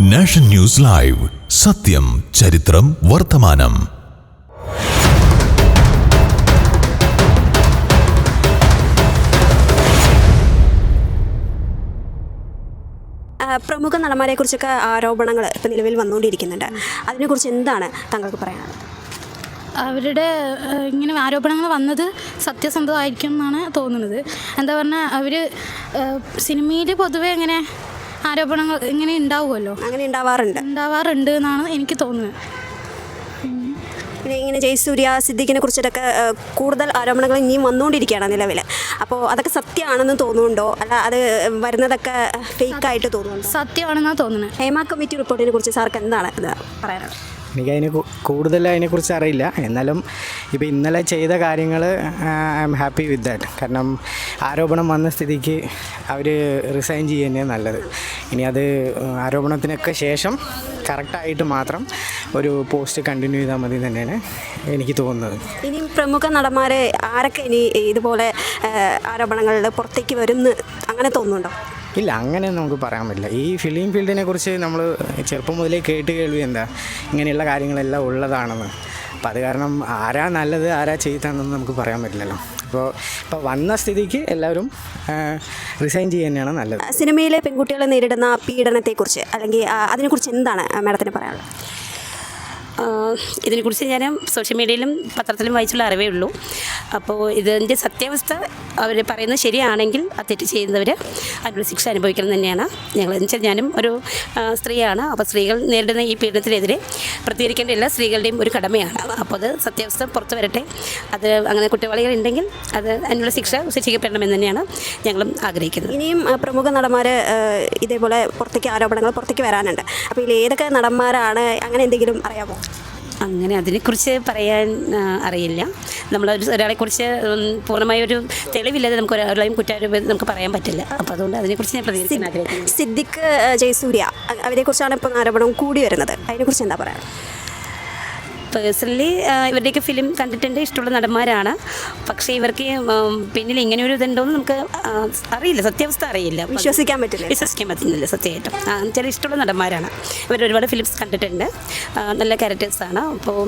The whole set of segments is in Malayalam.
Nation news live. സത്യം ചരിത്രം വർത്തമാനം. പ്രമുഖ നടന്മാരെ കുറിച്ചൊക്കെ ആരോപണങ്ങൾ ഇപ്പം നിലവിൽ വന്നുകൊണ്ടിരിക്കുന്നുണ്ട്. അതിനെക്കുറിച്ച് എന്താണ് താങ്കൾക്ക് പറയാനുള്ളത്? അവരുടെ ഇങ്ങനെ ആരോപണങ്ങൾ വന്നത് സത്യസന്ധമായിരിക്കും എന്നാണ് തോന്നുന്നത്. എന്താ പറഞ്ഞാൽ അവർ സിനിമയിൽ പൊതുവെ ഇങ്ങനെ ആരോപണങ്ങൾ ഇങ്ങനെ ഉണ്ടാവുമല്ലോ? അങ്ങനെ ഉണ്ടാവാറുണ്ട്. ഉണ്ടാവാറുണ്ട് എന്നാണ് എനിക്ക് തോന്നുന്നത്. പിന്നെ ഇങ്ങനെ ജയസൂര്യ സിദ്ദിഖിനെ കുറിച്ചിട്ടൊക്കെ കൂടുതൽ ആരോപണങ്ങൾ ഇനിയും വന്നുകൊണ്ടിരിക്കുകയാണ് നിലവിൽ അപ്പോൾ അതൊക്കെ സത്യമാണെന്ന് തോന്നുന്നുണ്ടോ? അല്ല അത് വരുന്നതൊക്കെ ഫേക്കായിട്ട് തോന്നുന്നുണ്ടോ? സത്യമാണെന്നാണ് തോന്നുന്നത്. ഹേമ കമ്മിറ്റി റിപ്പോർട്ടിനെ കുറിച്ച് സാർക്ക് എന്താണ് ഇത് പറയാനുള്ളത്? എനിക്കതിനെ കൂടുതൽ അതിനെക്കുറിച്ച് അറിയില്ല. എന്നാലും ഇപ്പോൾ ഇന്നലെ ചെയ്ത കാര്യങ്ങൾ I am happy with that. കാരണം ആരോപണം വന്ന സ്ഥിതിക്ക് അവർ റിസൈൻ ചെയ്യുന്നേ നല്ലത്. ഇനി അത് ആരോപണത്തിനൊക്കെ ശേഷം കറക്റ്റായിട്ട് മാത്രം ഒരു പോസ്റ്റ് കണ്ടിന്യൂ ചെയ്താൽ മതി തന്നെയാണ് എനിക്ക് തോന്നുന്നത്. ഇനി പ്രമുഖ നടന്മാരെ ആരൊക്കെ ഇനി ഇതുപോലെ ആരോപണങ്ങളിൽ പുറത്തേക്ക് വരുന്നു അങ്ങനെ തോന്നുന്നുണ്ടോ? ഇല്ല അങ്ങനെ നമുക്ക് പറയാൻ പറ്റില്ല. ഈ ഫിലിം ഫീൽഡിനെ കുറിച്ച് നമ്മൾ ചെറുപ്പം മുതലേ കേട്ട് കേൾവി എന്താ? ഇങ്ങനെയുള്ള കാര്യങ്ങളെല്ലാം ഉള്ളതാണെന്ന്. അപ്പോൾ അത് കാരണം ആരാ നല്ലത് ആരാ ചെയ്താണെന്ന് നമുക്ക് പറയാൻ പറ്റില്ലല്ലോ. അപ്പോൾ ഇപ്പോൾ വന്ന സ്ഥിതിക്ക് എല്ലാവരും റിസൈൻ ചെയ്യുന്നതാണ് നല്ലത്. സിനിമയിലെ പെൺകുട്ടികളെ നേരിടുന്ന പീഡനത്തെക്കുറിച്ച് അല്ലെങ്കിൽ അതിനെക്കുറിച്ച് എന്താണ് മാഡത്തിന് പറയാനുള്ളത്? ഇതിനെക്കുറിച്ച് ഞാൻ സോഷ്യൽ മീഡിയയിലും പത്രത്തിലും വായിച്ചുള്ള അറിവേ ഉള്ളൂ. അപ്പോൾ ഇതിന്റെ സത്യാവസ്ഥ അവർ പറയുന്നത് ശരിയാണെങ്കിൽ ആ തെറ്റ് ചെയ്യുന്നവർ അതിനുള്ള ശിക്ഷ അനുഭവിക്കണം തന്നെയാണ്. ഞങ്ങൾ വെച്ചാൽ ഞാനും ഒരു സ്ത്രീയാണ്. അപ്പോൾ സ്ത്രീകൾ നേരിടുന്ന ഈ പീഡനത്തിനെതിരെ പ്രതികരിക്കേണ്ട എല്ലാ സ്ത്രീകളുടെയും ഒരു കടമയാണ്. അപ്പോൾ അത് സത്യാവസ്ഥ പുറത്തു വരട്ടെ. അത് അങ്ങനെ കുറ്റവാളികൾ ഉണ്ടെങ്കിൽ അത് അതിനുള്ള ശിക്ഷ ശിക്ഷിക്കപ്പെടണമെന്ന് തന്നെയാണ് ഞങ്ങളും ആഗ്രഹിക്കുന്നത്. ഇനിയും പ്രമുഖ നടന്മാർ ഇതേപോലെ പുറത്തേക്ക് ആരോപണങ്ങൾ പുറത്തേക്ക് വരാനുണ്ട്. അപ്പോൾ ഇതിൽ ഏതൊക്കെ നടന്മാരാണ്? അങ്ങനെ എന്തെങ്കിലും അറിയാമോ? അങ്ങനെ അതിനെക്കുറിച്ച് പറയാൻ അറിയില്ല. നമ്മൾ ഒരാളെ ഒരാളെക്കുറിച്ച് പൂർണമായ ഒരു തെളിവില്ലാതെ നമുക്ക് ഒരാളെയും കുറ്റാരോപണം നമുക്ക് പറയാൻ പറ്റില്ല. അപ്പോൾ അതുകൊണ്ട് അതിനെക്കുറിച്ച് ഞാൻ പ്രതികരിക്കാൻ ആഗ്രഹിക്കുന്നു. സിദ്ദിഖ് ജയസൂര്യ അവരെക്കുറിച്ചാണ് ഇപ്പം ആരോപണം കൂടി വരുന്നത്. അതിനെക്കുറിച്ച് എന്താ പറയാ പേഴ്സണലി ഇവരുടെയൊക്കെ ഫിലിം കണ്ടിട്ടുണ്ട് ഇഷ്ടമുള്ള നടന്മാരാണ്. പക്ഷേ ഇവർക്ക് പിന്നിൽ ഇങ്ങനെ ഒരു ഇതുണ്ടോയെന്ന് നമുക്ക് അറിയില്ല. സത്യാവസ്ഥ അറിയില്ല. വിശ്വസിക്കാൻ പറ്റില്ല. വിശ്വസിക്കാൻ പറ്റുന്നില്ല സത്യമായിട്ടും. ചില ഇഷ്ടമുള്ള നടന്മാരാണ്. ഇവർ ഒരുപാട് ഫിലിംസ് കണ്ടിട്ടുണ്ട്. നല്ല ക്യാരക്ടേഴ്സാണ് അപ്പോൾ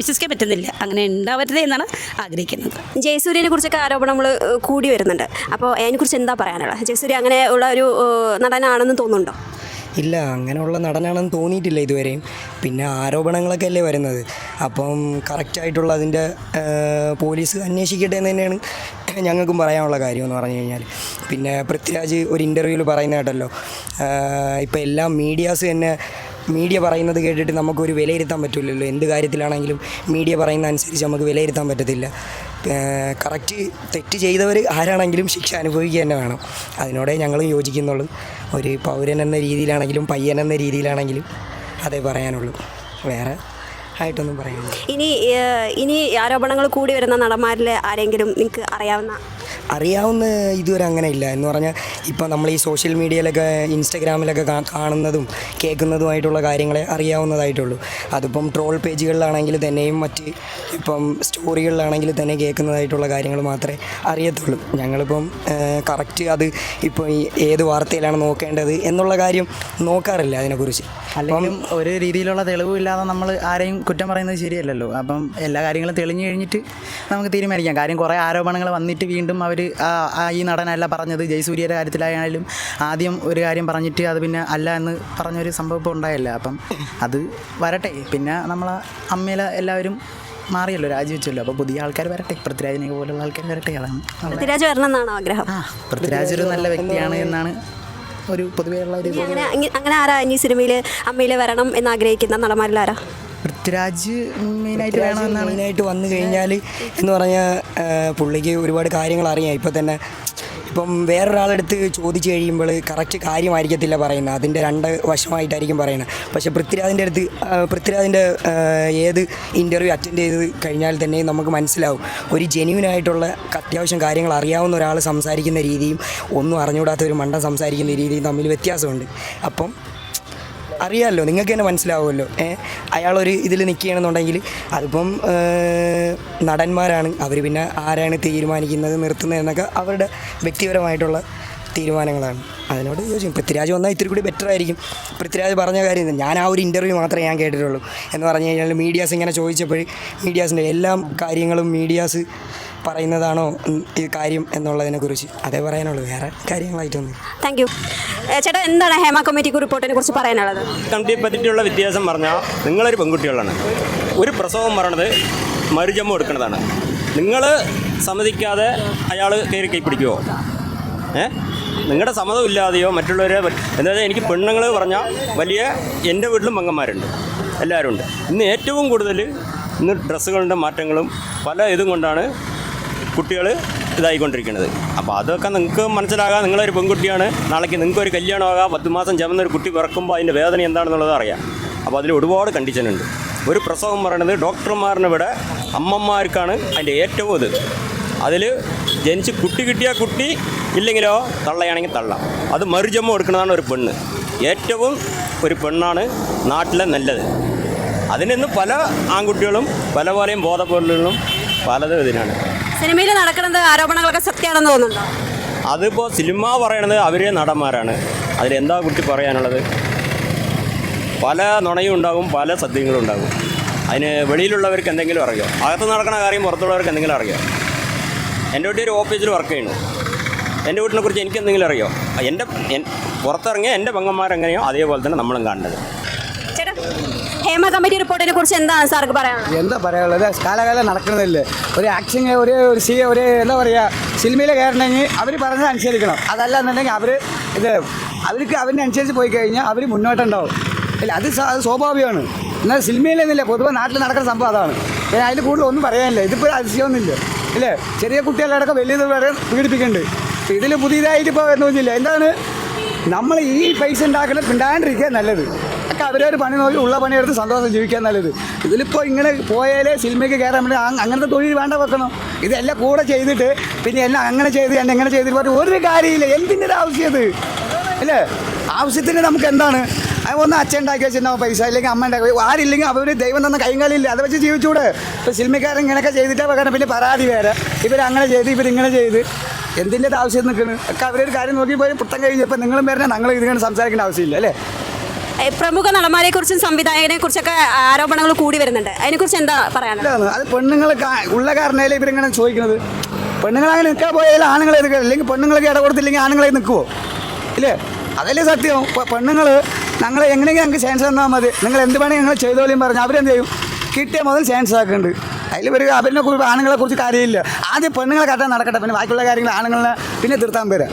വിശ്വസിക്കാൻ പറ്റുന്നില്ല. അങ്ങനെ ഉണ്ടാവരുത് എന്നാണ് ആഗ്രഹിക്കുന്നത്. ജയസൂര്യനെ കുറിച്ചൊക്കെ ആരോപണങ്ങൾ കൂടി വരുന്നുണ്ട്. അപ്പോൾ അതിനെക്കുറിച്ച് എന്താ പറയാനുള്ളത്? ജയസൂര്യ അങ്ങനെ ഉള്ള ഒരു നടനാണെന്ന് തോന്നുന്നുണ്ടോ? ഇല്ല അങ്ങനെയുള്ള നടനാണെന്ന് തോന്നിയിട്ടില്ല ഇതുവരെയും. പിന്നെ ആരോപണങ്ങളൊക്കെ അല്ലേ വരുന്നത്? അപ്പം കറക്റ്റായിട്ടുള്ള അതിന്റെ പോലീസ് അന്വേഷിക്കട്ടെ എന്ന് തന്നെയാണ് ഞങ്ങൾക്കും പറയാനുള്ള കാര്യം എന്ന് പറഞ്ഞു കഴിഞ്ഞാൽ പിന്നെ പൃഥ്വിരാജ് ഒരു ഇന്റർവ്യൂവിൽ പറയുന്ന കേട്ടല്ലോ. ഇപ്പോൾ എല്ലാ മീഡിയാസ് തന്നെ മീഡിയ പറയുന്നത് കേട്ടിട്ട് നമുക്കൊരു വിലയിരുത്താൻ പറ്റില്ലല്ലോ എന്ത് കാര്യത്തിലാണെങ്കിലും മീഡിയ പറയുന്ന അനുസരിച്ച് നമുക്ക് വിലയിരുത്താൻ പറ്റത്തില്ല. കറക്റ്റ് തെറ്റ് ചെയ്തവർ ആരാണെങ്കിലും ശിക്ഷ അനുഭവിക്കുക തന്നെ വേണം. അതിനോടെ ഞങ്ങളും യോജിക്കുന്നുള്ളൂ. ഒരു പൗരൻ എന്ന രീതിയിലാണെങ്കിലും പയ്യൻ എന്ന രീതിയിലാണെങ്കിലും അതേ പറയാനുള്ളൂ. വേറെ ആയിട്ടൊന്നും പറയാനില്ല. ഇനി ഇനി ആരോപണങ്ങൾ കൂടി വരുന്ന നടന്മാരിൽ ആരെങ്കിലും നിങ്ങൾക്ക് അറിയാവുന്ന അറിയാവുന്ന ഇതുവരെ അങ്ങനെ ഇല്ല എന്ന് പറഞ്ഞാൽ ഇപ്പം നമ്മൾ ഈ സോഷ്യൽ മീഡിയയിലൊക്കെ ഇൻസ്റ്റഗ്രാമിലൊക്കെ കാണുന്നതും കേൾക്കുന്നതുമായിട്ടുള്ള കാര്യങ്ങളെ അറിയാവുന്നതായിട്ടുള്ളൂ. അതിപ്പം ട്രോൾ പേജുകളിലാണെങ്കിൽ തന്നെയും മറ്റ് ഇപ്പം സ്റ്റോറികളിലാണെങ്കിൽ തന്നെ കേൾക്കുന്നതായിട്ടുള്ള കാര്യങ്ങൾ മാത്രമേ അറിയത്തുള്ളൂ. ഞങ്ങളിപ്പം കറക്റ്റ് അത് ഇപ്പം ഈ ഏത് വാർത്തയിലാണ് നോക്കേണ്ടത് എന്നുള്ള കാര്യം നോക്കാറില്ല അതിനെക്കുറിച്ച്. അല്ലെങ്കിൽ ഒരു രീതിയിലുള്ള തെളിവില്ലാതെ നമ്മൾ ആരെയും കുറ്റം പറയുന്നത് ശരിയല്ലല്ലോ. അപ്പം എല്ലാ കാര്യങ്ങളും തെളിഞ്ഞു കഴിഞ്ഞിട്ട് നമുക്ക് തീരുമാനിക്കാം. കാര്യം കുറേ ആരോപണങ്ങൾ വന്നിട്ട് വീണ്ടും അവർ ഈ നടനല്ല പറഞ്ഞത്. ജയസൂര്യയുടെ കാര്യത്തിലായാലും ആദ്യം ഒരു കാര്യം പറഞ്ഞിട്ട് അത് പിന്നെ അല്ല എന്ന് പറഞ്ഞൊരു സംഭവം ഇപ്പോൾ ഉണ്ടായല്ല? അപ്പം അത് വരട്ടെ. പിന്നെ നമ്മളെ അമ്മയിലെ എല്ലാവരും മാറിയല്ലോ രാജിവെച്ചല്ലോ. അപ്പോൾ പുതിയ ആൾക്കാർ വരട്ടെ. പൃഥ്വിരാജിനെ പോലുള്ള ആൾക്കാർ വരട്ടെ. അതാണ് പൃഥ്വിരാജ് വരണം എന്നാണ് ആഗ്രഹം? ആ പൃഥ്വിരാജ് ഒരു നല്ല വ്യക്തിയാണ് എന്നാണ് ഒരു പൊതുവെയുള്ള ഒരു അങ്ങനെ അങ്ങനെ ആരാ ഇനി സിനിമയിൽ അമ്മയിൽ വരണം എന്ന് ആഗ്രഹിക്കുന്ന നടന്മാരിൽ ആരാ? പൃഥ്വിരാജ് മെയിനായിട്ട് വേണമെന്നാണ്. മെയിനായിട്ട് വന്നു കഴിഞ്ഞാൽ എന്ന് പറഞ്ഞാൽ പുള്ളിക്ക് ഒരുപാട് കാര്യങ്ങൾ അറിയാം. ഇപ്പോൾ തന്നെ ഇപ്പം വേറൊരാളെടുത്ത് ചോദിച്ചു കഴിയുമ്പോൾ കറക്റ്റ് കാര്യമായിരിക്കത്തില്ല പറയുന്നത്. അതിന്റെ രണ്ട് വശമായിട്ടായിരിക്കും പറയുന്നത്. പക്ഷേ പൃഥ്വിരാജിന്റെ അടുത്ത് പൃഥ്വിരാജിന്റെ ഏത് ഇന്റർവ്യൂ അറ്റൻഡ് ചെയ്ത് കഴിഞ്ഞാൽ തന്നെ നമുക്ക് മനസ്സിലാവും. ഒരു ജെന്യൂൻ ആയിട്ടുള്ള അത്യാവശ്യം കാര്യങ്ങൾ അറിയാവുന്ന ഒരാൾ സംസാരിക്കുന്ന രീതിയും ഒന്നും അറിഞ്ഞുകൂടാത്ത ഒരു മണ്ടം സംസാരിക്കുന്ന രീതിയും തമ്മിൽ വ്യത്യാസമുണ്ട്. അപ്പം അറിയാമല്ലോ നിങ്ങൾക്ക് തന്നെ മനസ്സിലാവുമല്ലോ. അയാളൊരു ഇതിൽ നിൽക്കുകയാണെന്നുണ്ടെങ്കിൽ അതിപ്പം നടന്മാരാണ്. അവർ പിന്നെ ആരാണ് തീരുമാനിക്കുന്നത് നിർത്തുന്നത് എന്നൊക്കെ അവരുടെ വ്യക്തിപരമായിട്ടുള്ള തീരുമാനങ്ങളാണ്. അതിനോട് ചോദിച്ചു പൃഥ്വിരാജ് വന്നാൽ ഇത്തിരി കൂടി ബെറ്റർ ആയിരിക്കും. പൃഥ്വിരാജ് പറഞ്ഞ കാര്യം. ഞാൻ ആ ഒരു ഇന്റർവ്യൂ മാത്രമേ ഞാൻ കേട്ടിട്ടുള്ളൂ. എന്ന് പറഞ്ഞു കഴിഞ്ഞാൽ മീഡിയാസ് ഇങ്ങനെ ചോദിച്ചപ്പോൾ മീഡിയാസിന്റെ എല്ലാ കാര്യങ്ങളും മീഡിയാസ് പറയുന്നതാണോ ഈ കാര്യം എന്നുള്ളതിനെ കുറിച്ച്? അതേ പറയാനുള്ളൂ വേറെ കാര്യങ്ങളായിട്ടൊന്നും താങ്ക് യു. ചേട്ടാ എന്താണ് ഹേമ കമ്മിറ്റിക്ക് റിപ്പോർട്ടിനെ കുറിച്ച് പറയാനുള്ളത്? കമ്മിറ്റിയെ പറ്റിയിട്ടുള്ള വ്യത്യാസം പറഞ്ഞാൽ നിങ്ങളൊരു പെൺകുട്ടികളാണ് ഒരു പ്രസവം പറയണത് മരുജമ്മ എടുക്കുന്നതാണ്. നിങ്ങൾ സമ്മതിക്കാതെ അയാൾ കയറി കൈ പിടിക്കുമോ ഏ? നിങ്ങളുടെ സമ്മതം ഇല്ലാതെയോ മറ്റുള്ളവരെ എന്താ വെച്ചാൽ എനിക്ക് പെണ്ണുങ്ങൾ പറഞ്ഞാൽ വലിയ എന്റെ വീട്ടിലും പങ്കന്മാരുണ്ട് എല്ലാവരും ഉണ്ട് ഇന്ന് ഏറ്റവും കൂടുതൽ ഇന്ന് ഡ്രസ്സുകളുടെ മാറ്റങ്ങളും പല ഇതും കൊണ്ടാണ് കുട്ടികൾ ഇതായിക്കൊണ്ടിരിക്കുന്നത് അപ്പോൾ അതൊക്കെ നിങ്ങൾക്ക് മനസ്സിലാകാം. നിങ്ങളൊരു പെൺകുട്ടിയാണ്. നാളേക്ക് നിങ്ങൾക്ക് ഒരു കല്യാണമാകാം. പത്ത് മാസം ചമന്ന ഒരു കുട്ടി പിറക്കുമ്പോൾ അതിന്റെ വേദന എന്താണെന്നുള്ളത് അറിയാം. അപ്പോൾ അതിൽ ഒരുപാട് കണ്ടീഷൻ ഉണ്ട് ഒരു പ്രസവം പറയുന്നത് ഡോക്ടർമാരുടെ ഇവിടെ അമ്മമാർക്കാണ് അതിന്റെ ഏറ്റവും ഇത്. അതിൽ ജനിച്ച് കുട്ടി കിട്ടിയ കുട്ടി ഇല്ലെങ്കിലോ തള്ളയാണെങ്കിൽ തള്ള. അത് മറുജമ്മ എടുക്കുന്നതാണ് ഒരു പെണ്ണ്. ഏറ്റവും ഒരു പെണ്ണാണ് നാട്ടിലെ നല്ലത്. അതിനിന്ന് പല ആൺകുട്ടികളും പല പോലെയും ബോധപൂർവങ്ങളും പലതും ഇതിനാണ്. സിനിമയിൽ നടക്കുന്നത് ആരോപണങ്ങളൊക്കെ സത്യമാണെന്ന് തോന്നുന്നുണ്ടോ? അതിപ്പോൾ സിനിമ പറയണത് അവരെ നടന്മാരാണ്. അതിലെന്താ കുട്ടി പറയാനുള്ളത്? പല നുണയും ഉണ്ടാകും പല സത്യങ്ങളും ഉണ്ടാകും അതിന് വെളിയിലുള്ളവർക്ക് എന്തെങ്കിലും അറിയാം? അകത്ത് നടക്കുന്ന കാര്യം പുറത്തുള്ളവർക്ക് എന്തെങ്കിലും അറിയാം? എന്റെ വീട്ടിൽ ഒരു ഓഫീസിൽ വർക്ക് ചെയ്യുന്നു. എന്റെ വീട്ടിനെ കുറിച്ച് എനിക്ക് എന്തെങ്കിലും അറിയോ എന്റെ പുറത്തിറങ്ങിയ എന്റെ പെങ്ങന്മാരെങ്ങനെയോ അതേപോലെ തന്നെ നമ്മളും കാണേണ്ടത് ഹേമ കമ്മിറ്റി റിപ്പോർട്ടിനെ കുറിച്ച് എന്താണ് സാർക്ക് പറയാനുള്ളത്? എന്താ പറയാനുള്ളത്? കാലകാലം നടക്കുന്നതല്ലേ. ഒരു ആക്ഷൻ ഒരു ഒരു സി ഒരു എന്താ പറയുക സിനിമയിൽ കയറണമെങ്കിൽ അവർ പറഞ്ഞത് അനുസരിക്കണം. അതല്ല എന്നുണ്ടെങ്കിൽ അവർ ഇത് അവർക്ക് അതിനനുസരിച്ച് പോയി കഴിഞ്ഞാൽ അവർ മുന്നോട്ടുണ്ടാവും ഇല്ല അത് അത് സ്വാഭാവികമാണ്. എന്നാൽ സിനിമയിലെന്നില്ല പൊതുവെ നാട്ടിൽ നടക്കുന്ന സംഭവം അതാണ്. പിന്നെ അതിൽ കൂടുതൽ ഒന്നും പറയാനില്ല. ഇതിപ്പോൾ അതിശയമൊന്നുമില്ല. ഇല്ലേ ചെറിയ കുട്ടികളടക്കം വലിയത് വരെ പീഡിപ്പിക്കുന്നുണ്ട്. ഇതിൽ പുതിയതായിട്ട് ഇപ്പോൾ വരുന്നില്ല എന്താണ്? നമ്മൾ ഈ പൈസ ഉണ്ടാക്കുന്നത് പിണ്ടാണ്ടിരിക്കുക നല്ലത്. ഒക്കെ ഒരു പണി നോക്കി ഉള്ള പണിയെടുത്ത് സന്തോഷം ജീവിക്കാൻ നല്ലത്. ഇതിലിപ്പോൾ ഇങ്ങനെ പോയാലേ സിനിമയ്ക്ക് കയറാൻ വേണ്ടി അങ്ങനത്തെ തൊഴിൽ വേണ്ട വെക്കണം. ഇതെല്ലാം കൂടെ ചെയ്തിട്ട് പിന്നെ എല്ലാം അങ്ങനെ ചെയ്ത് എന്നെ എങ്ങനെ ചെയ്തിട്ട് പറഞ്ഞ് ഒരു കാര്യമില്ല. എന്തിന്റെ ഒരു ആവശ്യം അല്ലേ? ആവശ്യത്തിന് നമുക്ക് എന്താണ്? ഒന്ന് അച്ഛൻ ഉണ്ടാക്കി വെച്ചിട്ടുണ്ടാവും പൈസ? അല്ലെങ്കിൽ അമ്മ ഉണ്ടാക്കി ആരില്ലെങ്കിൽ അവർ ദൈവം തന്ന കൈകാലില്ല അത് വെച്ച് ജീവിച്ചൂടെ. ഇപ്പോൾ സിനിമക്കാരൻ ഇങ്ങനെയൊക്കെ ചെയ്തിട്ടേ വെക്കണം. പിന്നെ പരാതി വേറെ. ഇവരങ്ങനെ ചെയ്ത് ഇവരിങ്ങനെ ചെയ്ത്. എന്തിന്റെ ആവശ്യം നിൽക്കുന്നത് ഒക്കെ അവരൊരു കാര്യം നോക്കി പോയി പുത്തം കഴിഞ്ഞപ്പോൾ നിങ്ങളും വരണേ. ഞങ്ങൾ ഇതിങ്ങനെ സംസാരിക്കേണ്ട ആവശ്യമില്ല അല്ലേ? പ്രമുഖ നടന്മാരെ കുറിച്ചും സംവിധായകനെ കുറിച്ചൊക്കെ ആരോപണങ്ങൾ കൂടി വരുന്നുണ്ട്. അതിനെക്കുറിച്ച് എന്താ പറയാനുള്ളത്. അത് പെണ്ണുങ്ങൾ ഉള്ള കാരണമല്ലേ ഇവരിങ്ങനെ ചോദിക്കുന്നത്. പെണ്ണുങ്ങൾ അങ്ങനെ നിൽക്കാൻ പോയാൽ ആണുങ്ങളെ നിൽക്കുക. അല്ലെങ്കിൽ പെണ്ണുങ്ങൾക്ക് ഇട കൊടുത്തില്ലെങ്കിൽ ആണുങ്ങളെ നിൽക്കുമോ ഇല്ലേ? അതല്ലേ സത്യം. പെണ്ണുങ്ങൾ ഞങ്ങൾ എങ്ങനെയെങ്കിലും ഞങ്ങൾക്ക് ചാൻസ് തന്നാൽ മതി. നിങ്ങൾ എന്ത് വേണമെങ്കിൽ ഞങ്ങൾ ചെയ്തോളിയും പറഞ്ഞു അവരെന്ത് ചെയ്യും? കിട്ടിയ മുതൽ ചാൻസ് ആക്കുന്നുണ്ട് അതിൽ ഒരു അവരിനെ കുറിച്ച് ആണുങ്ങളെ കുറിച്ച് കാര്യമില്ല. ആദ്യം പെണ്ണുങ്ങളെ കട്ടാൻ നടക്കട്ടെ. പിന്നെ ബാക്കിയുള്ള കാര്യങ്ങൾ ആണുങ്ങളെ പിന്നെ തീർത്താൻ വരാം.